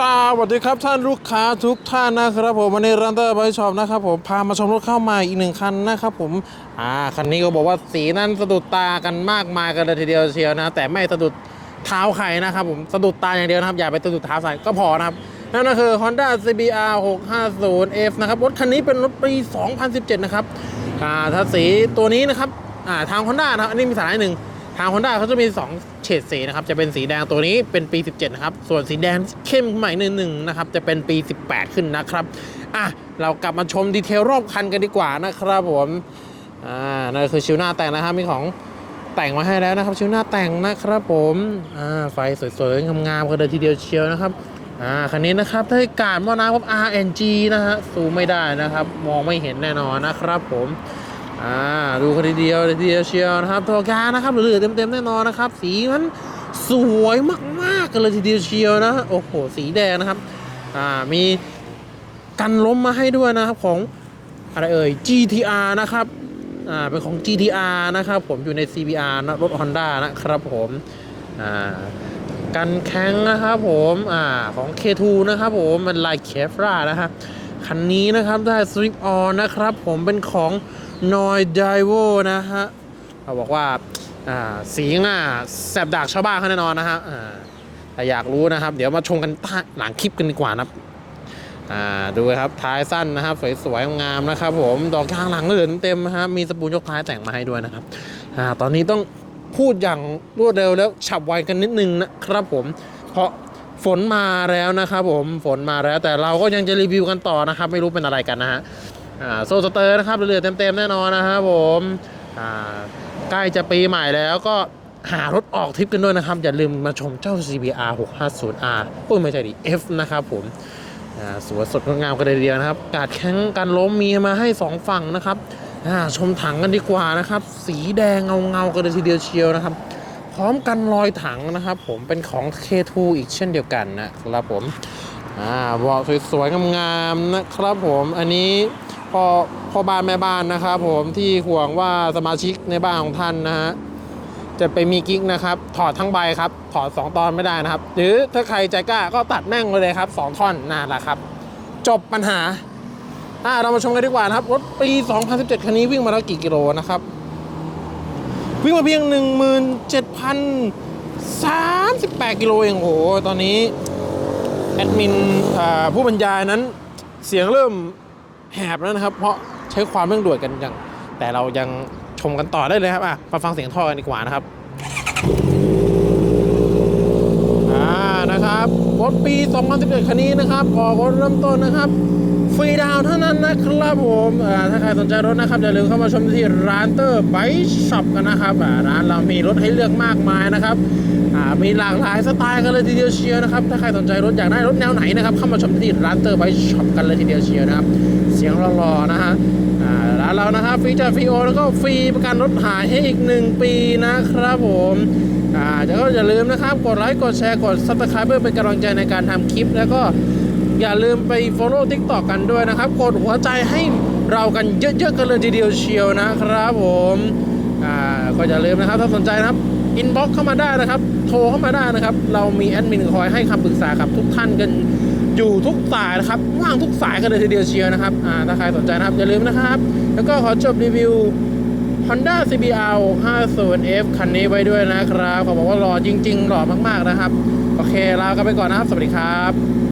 สวัสดีครับท่านลูกค้าทุกท่านนะครับผมวันนี้รันเตอร์ไบช็อปนะครับผมพามาชมรถเข้ามาอีกหนึ่งคันนะครับผมอ่าคันนี้ก็บอกว่าสีนั้นสะดุดตากันมากมายกันเลยทีเดียวเชียวนะ แต่ไม่สะดุดเท้าใครนะครับผมสะดุดตาอย่างเดียวนะครับอย่าไปสะดุดเท้าใส่ก็พอนะครับนั่นก็คือ Honda CBR 650F นะครับรถคันนี้เป็นรถปี 2017 นะครับอ่าถ้าสีตัวนี้นะครับอ่าทาง Honda นะครับอันนี้มีสาระหนึ่ง ทาง Honda เขาจะมี 2 เฉดสีนะครับ จะเป็นสีแดงตัวนี้เป็นปี 17 นะครับ ส่วนสีแดงเข้มใหม่หนึ่งๆนะครับ จะเป็นปี 18 ขึ้นนะครับ อะ เรากลับมาชมดีเทลรอบคันกันดีกว่านะครับผม อ่า นั่นคือชิวหน้าแต่งนะครับ มีของแต่งมาให้แล้วนะครับ ชิวหน้าแต่งนะครับผม อ่า ไฟสวยๆ งามๆกันเลยทีเดียวเชียวนะครับ อ่า คันนี้นะครับ ถ้าการมอน้ำครับ RNG นะฮะ ซูมไม่ได้นะครับ มองไม่เห็นแน่นอนนะครับผม อ่าดูกันทีเดียวทีเดียวเชียวนะครับตัวกานะครับเหลือเต็มๆแน่นอนนะครับ สีมันสวยมากๆกันเลยทีเดียวเชียวนะโอ้โหสีแดงนะครับอ่ามีกันล้มมาให้ด้วยนะครับของอะไรเอ่ย GTR นะครับอ่าเป็นของ GTR นะครับผมอยู่ใน CBR นะรถ Honda นะครับผมอ่ากันแข้งนะครับผมอ่าของ K2 นะครับผมมันลายเคฟรานะครับคันนี้นะครับได้สวิ p ออนนะครับผมเป็นของ นอยไดโวนะฮะเขาบอกว่าอ่าสีง่าแสบดากชาวบ้านเขาแน่นอนนะฮะอ่อยากรู้นะครับ เดี๋ยวมาชมกันหลังคลิปกันดีกว่านะครับดูครับท้ายสั้นนะครับสวยๆงามนะครับผมดอกยางหลังเหลือเต็มนะครับมีสปูนยกท้ายแต่งมาให้ด้วยนะครับอตอนนี้ต้องพูดอย่างรวดเร็วแล้วฉับไวกันนิดนึงนะครับผม เพราะฝนมาแล้วนะครับผมฝนมาแล้วแต่เราก็ยังจะรีวิวกันต่อนะครับ ไม่รู้เป็นอะไรกันนะฮะ โซสเตอร์นะครับเหลือเต็มๆแน่นอนนะครับผมใกล้จะปีใหม่แล้วก็หารถออกทริปกันด้วยนะครับ อย่าลืมมาชมเจ้า CBR 650R ปุ้ยไม่ใช่ดิ F นะครับผมสวยสดงดงามกันเลยเดียวนะครับ กาดแข้งกันล้มมีมาให้สองฝั่งนะครับชมถังกันดีกว่านะครับ สีแดงเงาเงาๆกันเลยทีเดียวเชียวนะครับ พร้อมกันรอยถังนะครับ ผมเป็นของ K2 อีกเช่นเดียวกันนะครับผมอ่าเบาสวยๆงามๆนะครับผมอันนี้ พ่อพ่อบ้านแม่บ้านนะครับผมที่ห่วงว่าสมาชิกในบ้านของท่านนะฮะจะไปมีกิ๊กนะครับ ถอดทั้งใบครับ ถอด 2 ตอนไม่ได้นะครับ หรือถ้าใครใจกล้าก็ตัดแม่งเลยครับ 2 ท่อนนั่นแหละครับ จบปัญหาอ่าเรามาชมกันดีกว่านะครับ รถปี 2017 คันนี้วิ่งมาแล้วกี่กิโลนะครับ วิ่งมาเพียง 17,038 กิโลเองโอ้โห ตอนนี้ แอดมินผู้บรรยายนั้นเสียงเริ่ม แหบแล้วนะครับ เพราะใช้ความเร่งด่วนกันอย่าง แต่เรายังชมกันต่อได้เลยครับอะมาฟังเสียงท่อกันดีกว่านะครับอ่านะครับรถปี 2011คันนี้นะครับออกรถเริ่มต้นนะครับ รีดาวเท่านั้นนะครับผมถ้าใครสนใจรถนะครับอย่าลืมเข้ามาชมที่ร้านเตอร์ไบช็อปกันนะครับร้านเรามีรถให้เลือกมากมายนะครับมีหลากหลายสไตล์กันเลยทีเดียวเชียวนะครับถ้าใครสนใจรถอยากได้รถแนวไหนนะครับเข้ามาชมที่ร้านเตอร์ไบช็อปกันเลยทีเดียวเชียวนะครับเสียงรอๆนะฮะร้านเรานะครับฟรีจ่ายฟรีโอแล้วก็ฟรีประกันรถหายให้อีก 1 ปีนะครับผมอ่าแล้วก็อย่าลืมนะครับ กดไลค์ กดแชร์ กด subscribe เพื่อเป็นกำลังใจในการทำคลิป แล้วก็ อย่าลืมไป follow TikTok กันด้วยนะครับ กดหัวใจให้เรากันเยอะๆกันเลยทีเดียวเชียวนะครับผมอ่าก็อย่าลืมนะครับถ้าสนใจนะครับ inbox เข้ามาได้นะครับ โทรเข้ามาได้นะครับ เรามีแอดมินคอยให้คำปรึกษากับทุกท่านกันอยู่ทุกสายนะครับว่างทุกสายกันเลยทีเดียวเชียวนะครับอ่าถ้าใครสนใจนะครับอย่าลืมนะครับ แล้วก็ขอจบรีวิว Honda CBR 50F คันนี้ไว้ด้วยนะครับเขาบอกว่าหล่อจริง ๆ หล่อมากๆนะครับ โอเคลากันไปก่อนนะครับ สวัสดีครับ